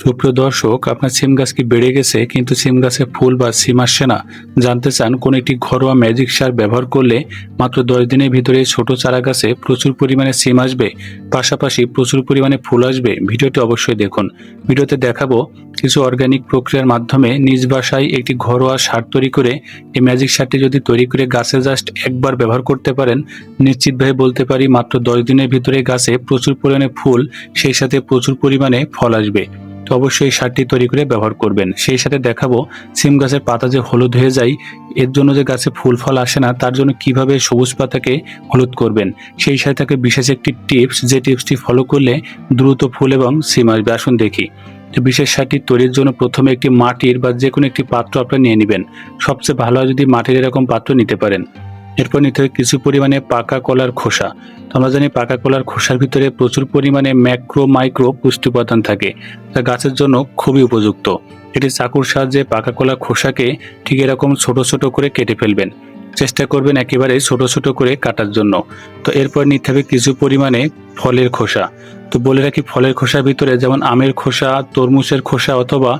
সুপ্রিয় দর্শক, আপনার সিম গাছ কি বেড়ে গেছে? কিন্তু সিম গাছে ফুল বা সিম আসছে না। জানতে চান কোন একটি ঘরোয়া ম্যাজিক সার ব্যবহার করলে মাত্র দশ দিনের ভিতরে ছোট চারা গাছে প্রচুর পরিমাণে সিম আসবে? পাশাপাশি প্রচুর পরিমাণে ফুল আসবে? ভিডিওটি অবশ্যই দেখুন। ভিডিওতে দেখাবো কিছু অর্গানিক প্রক্রিয়ার মাধ্যমে নিজ বাসায় একটি ঘরোয়া সার তৈরি করে এই ম্যাজিক সারটি যদি তৈরি করে গাছে জাস্ট একবার ব্যবহার করতে পারেন, নিশ্চিতভাবে বলতে পারি মাত্র দশ দিনের ভিতরে গাছে প্রচুর পরিমাণে ফুল, সেই সাথে প্রচুর পরিমাণে ফল আসবে। তো অবশ্যই এই সারটি তৈরি করে ব্যবহার করবেন। সেই সাথে দেখাবো সিম গাছের পাতা যে হলুদ হয়ে যায়, এর জন্য যে গাছে ফুল ফল আসে না, তার জন্য কীভাবে সবুজ পাতাকে হলুদ করবেন? সেই সাথে থাকে বিশেষ একটি টিপস, যে টিপসটি ফলো করলে দ্রুত ফুল এবং সিম আসবে। আসুন দেখি। বিশেষ সারটি তৈরির জন্য প্রথমে একটি মাটির বা যে কোনো একটি পাত্র আপনারা নিয়ে নেবেন। সবচেয়ে ভালো হয় যদি মাটির এরকম পাত্র নিতে পারেন। এরপর নিতে হবে কিছু পরিমাণে পাকা কলার খোসা। আমরা জানি পাকা কলার খোসার ভিতরে প্রচুর পরিমাণে ম্যাক্রো মাইক্রো পুষ্টি উপাদান থাকে, যা গাছের জন্য খুবই উপযুক্ত। এটি চাকুর সাহায্যে পাকা কলার খোসাকে ঠিক এরকম ছোট ছোট করে কেটে ফেলবেন। চেষ্টা করবেন একেবারে ছোট ছোট করে কাটার জন্য। তো এরপর নিতে হবে কিছু পরিমাণে ফলের খোসা। তো বলে রাখি ফলের খোসার ভিতরে যেমন আমের খোসা, তরমুজের খোসা অথবা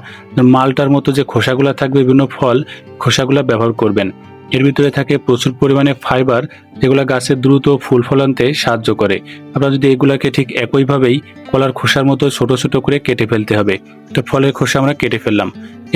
মালটার মতো যে খোসাগুলো থাকবে, বিভিন্ন ফল খোসাগুলো ব্যবহার করবেন। এর ভিতরে থাকে প্রচুর পরিমাণে ফাইবার, যেগুলো গাছের দ্রুত ফুল ফলানতে সাহায্য করে। আপনারা যদি এগুলাকে ঠিক একইভাবেই কলার খোসার মতো ছোট ছোট করে কেটে ফেলতে হবে, তো ফলের খোসা আমরা কেটে ফেললাম।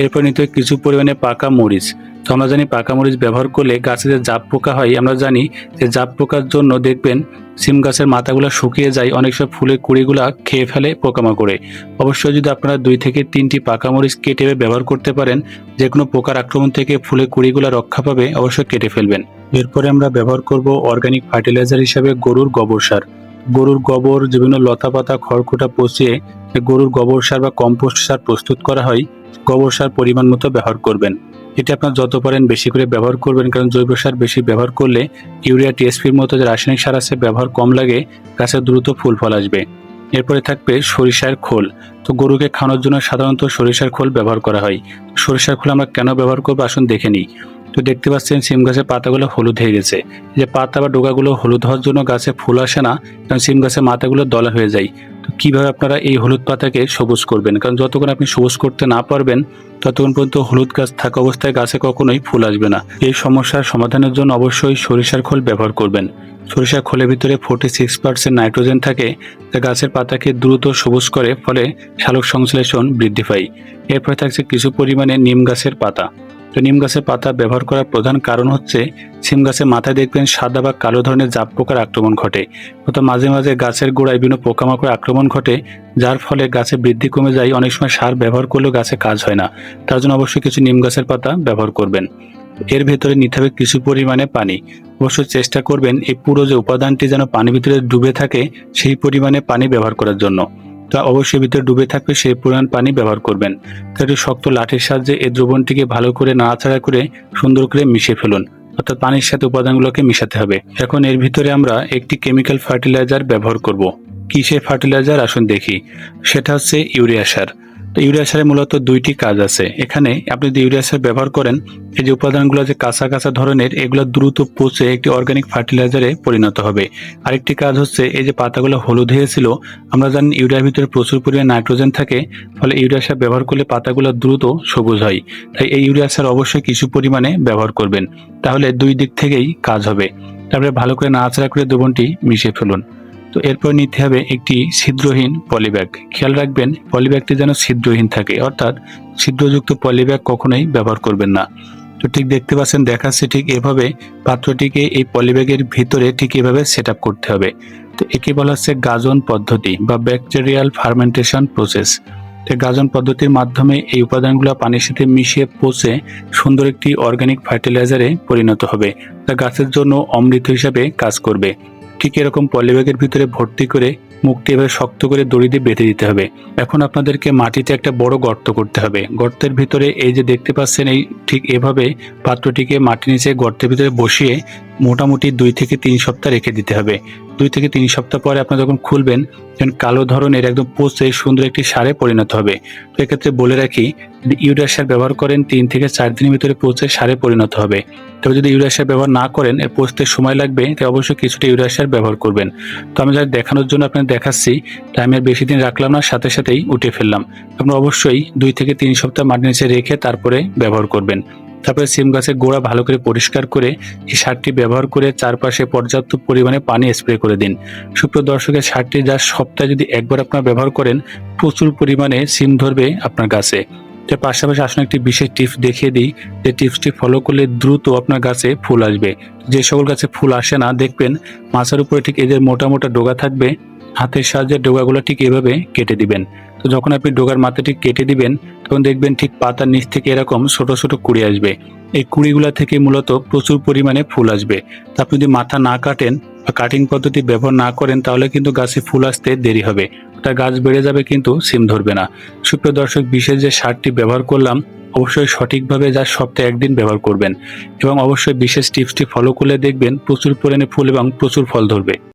এরপর নিতে কিছু পরিমাণে পাকা মরিচ। তো আমরা জানি পাকা মরিচ ব্যবহার করলে গাছে যে জাপ পোকা হয়, আমরা জানি যে জাপ পোকার জন্য দেখবেন সিম গাছের মাথাগুলো শুকিয়ে যায়, অনেক সব ফুলের কুড়িগুলা খেয়ে ফেলে পোকামাকড়ে। অবশ্যই যদি আপনারা দুই থেকে তিনটি পাকা মরিচ কেটে ব্যবহার করতে পারেন, যে কোনো পোকার আক্রমণ থেকে ফুলের কুড়িগুলো রক্ষা পাবে, অবশ্যই কেটে ফেলবেন। এরপরে আমরা ব্যবহার করব অর্গানিক ফার্টিলাইজার হিসেবে গরুর গোবর সার। গরুর গোবর, বিভিন্ন লতা পাতা খড়কুটা পচিয়ে গরুর গোবর সার বা কম্পোস্ট সার প্রস্তুত করা হয়। গোবর সার পরিমাণ মতো ব্যবহার করবেন। এটা আপনার যত পারেন বেশি করে ব্যবহার করবেন, কারণ জৈব সার বেশি ব্যবহার করলে ইউরিয়া টিএসপির মতো যে রাসায়নিক সার আছে ব্যবহার কম লাগে, গাছে দ্রুত ফুল ফল আসবে। এরপরে থাকবে সরিষার খোল। তো গরুকে খাওয়ানোর জন্য সাধারণত সরিষার খোল ব্যবহার করা হয়। সরিষার খোল আমরা কেন ব্যবহার করব? আসুন দেখে নিই। তো দেখতে পাচ্ছেন সিম গাছের পাতাগুলো হলুদ হয়ে গেছে। যে পাতা বা ডোকাগুলো হলুদ হওয়ার জন্য গাছে ফুল আসে না, কারণ সিম গাছের মাথাগুলো দলা হয়ে যায়। তো কীভাবে আপনারা এই হলুদ পাতাকে সবুজ করবেন? কারণ যতক্ষণ আপনি সবুজ করতে না পারবেন, ততক্ষণ পর্যন্ত হলুদ গাছ থাকা অবস্থায় গাছে কখনোই ফুল আসবে না। এই সমস্যার সমাধানের জন্য অবশ্যই সরিষার খোল ব্যবহার করবেন। সরিষার খোলের ভিতরে ফোর্টি সিক্স পার্সেন্ট নাইট্রোজেন থাকে, যা গাছের পাতাকে দ্রুত সবুজ করে, ফলে শালক সংশ্লেষণ বৃদ্ধি পায়। এরপরে থাকছে কিছু পরিমাণে নিম গাছের পাতা। তো নিম গাছের পাতা ব্যবহার করার প্রধান কারণ হচ্ছে, সিম গাছের মাথায় দেখবেন সাদা বা কালো ধরনের জাপ পোকার আক্রমণ ঘটে। অর্থাৎ মাঝে মাঝে গাছের গোড়ায় বিভিন্ন পোকামাকড় আক্রমণ ঘটে, যার ফলে গাছের বৃদ্ধি কমে যায়, অনেক সময় সার ব্যবহার করলেও গাছে কাজ হয় না। তার জন্য অবশ্যই কিছু নিম গাছের পাতা ব্যবহার করবেন। এর ভেতরে নিতে হবে কিছু পরিমাণে পানি। অবশ্যই চেষ্টা করবেন এই পুরো যে উপাদানটি যেন পানির ভিতরে ডুবে থাকে, সেই পরিমাণে পানি ব্যবহার করার জন্য। তা অবশ্যই ভিতরে ডুবে থাকবে, সেই পরিমাণ পানি ব্যবহার করবেন। তাহলে শক্ত লাঠির সাহায্যে এই দ্রবণটিকে ভালো করে নাড়াচাড়া করে সুন্দর করে মিশে ফেলুন। অর্থাৎ পানির সাথে উপাদানগুলোকে মিশাতে হবে। এখন এর ভিতরে আমরা একটি কেমিক্যাল ফার্টিলাইজার ব্যবহার করব। কিসে ফার্টিলাইজার আসুন দেখি। সেটা হচ্ছে ইউরিয়া সার। তো ইউরিয়া সারে মূলত দুইটি কাজ আছে। এখানে আপনি যদি ইউরিয়া সার ব্যবহার করেন, এই যে উপাদানগুলো যে কাঁচা কাঁচা ধরনের, এগুলো দ্রুত পচে একটি অর্গানিক ফার্টিলাইজারে পরিণত হবে। আরেকটি কাজ হচ্ছে, এই যে পাতাগুলো হলুদ হয়েছিল, আমরা জানি ইউরিয়ার ভিতরে প্রচুর পরিমাণে নাইট্রোজেন থাকে, ফলে ইউরিয়া সার ব্যবহার করলে পাতাগুলো দ্রুত সবুজ হয়। তাই এই ইউরিয়া সার অবশ্যই কিছু পরিমাণে ব্যবহার করবেন। তাহলে দুই দিক থেকেই কাজ হবে। তারপরে ভালো করে নাড়াচাড়া করে দ্রবণটি মিশিয়ে ফেলুন। তো এরপর নিতে হবে একটি ছিদ্রহীন পলিব্যাগ। খেয়াল রাখবেন, পলিব্যাগটি যেন ছিদ্রহীন থাকে, অর্থাৎ ছিদ্রযুক্ত পলিব্যাগ কখনোই ব্যবহার করবেন না। তো ঠিক দেখতে পাচ্ছেন, দেখাচ্ছে ঠিক এভাবে পাত্রটিকে এই পলিব্যাগের ভিতরে ঠিক এভাবে সেট করতে হবে। তো একে বলা হচ্ছে গাজন পদ্ধতি বা ব্যাকটেরিয়াল ফার্মেন্টেশন প্রসেস। তো গাজন পদ্ধতির মাধ্যমে এই উপাদানগুলো পানির সাথে মিশিয়ে পচে সুন্দর একটি অর্গানিক ফার্টিলাইজারে পরিণত হবে। তা গাছের জন্য অমৃত হিসাবে কাজ করবে। ঠিক এরকম পলিব্যাগের ভিতরে ভর্তি করে মুখটি এভাবে শক্ত করে দড়ি দিয়ে বেঁধে দিতে হবে। এখন আপনাদেরকে মাটিতে একটা বড় গর্ত করতে হবে। গর্তের ভিতরে এই যে দেখতে পাচ্ছেন, এই ঠিক এভাবে পাত্রটিকে মাটির নিচে গর্তের ভিতরে বসিয়ে মোটামুটি দুই থেকে তিন সপ্তাহ রেখে দিতে হবে। দুই থেকে তিন সপ্তাহ পরে আপনারা যখন খুলবেন কালো ধরনের একদম পচে সুন্দর একটি সারে পরিণত হবে। তো এক্ষেত্রে বলে রাখি ইউরিয়া সার ব্যবহার করেন, তিন থেকে চার দিনের ভিতরে পচে সারে পরিণত হবে। তবে যদি ইউরিয়া সার ব্যবহার না করেন, এর পচতে সময় লাগবে, তাই অবশ্যই কিছুটা ইউরিয়া সার ব্যবহার করবেন। তো আমি যারা দেখানোর জন্য আপনাদের দেখাচ্ছি তাই আমি আর বেশি দিন রাখলাম না, সাথে সাথেই উঠে ফেললাম। আপনারা অবশ্যই দুই থেকে তিন সপ্তাহ মাটির নিচে রেখে তারপরে ব্যবহার করবেন। তারপরে সিম গাছের গোড়া ভালো করে পরিষ্কার করে এই সারটি ব্যবহার করে চারপাশে পর্যাপ্ত পরিমাণে পানি স্প্রে করে দিন। সুপ্রিয় দর্শকের, সারটি যা সপ্তাহে যদি একবার আপনারা ব্যবহার করেন, প্রচুর পরিমাণে সিম ধরবে আপনার গাছে। তার পাশাপাশি আসলে একটি বিশেষ টিপস দেখিয়ে দিই। যে টিপসটি ফলো করলে দ্রুত আপনার গাছে ফুল আসবে। যে সকল গাছে ফুল আসে না, দেখবেন মাছের উপরে ঠিক এদের মোটা মোটা ডোগা থাকবে। হাতের সাহায্যে ডোগাগুলো ঠিক এভাবে কেটে দিবেন। তো যখন আপনি ডোগার মাথাটি কেটে দিবেন, তখন দেখবেন ঠিক পাতার নিচ থেকে এরকম ছোট ছোট কুড়ি আসবে। এই কুড়িগুলা থেকে মূলত প্রচুর পরিমাণে ফুল আসবে। তা আপনি যদি মাথা না কাটেন বা কাটিং পদ্ধতি ব্যবহার না করেন, তাহলে কিন্তু গাছে ফুল আসতে দেরি হবে। ওটা গাছ বেড়ে যাবে কিন্তু সিম ধরবে না। সুপ্রিয় দর্শক, বিশেষ যে সারটি ব্যবহার করলাম, অবশ্যই সঠিকভাবে যা সপ্তাহে একদিন ব্যবহার করবেন এবং অবশ্যই বিশেষ টিপসটি ফলো করলে দেখবেন প্রচুর পরিমাণে ফুল এবং প্রচুর ফল ধরবে।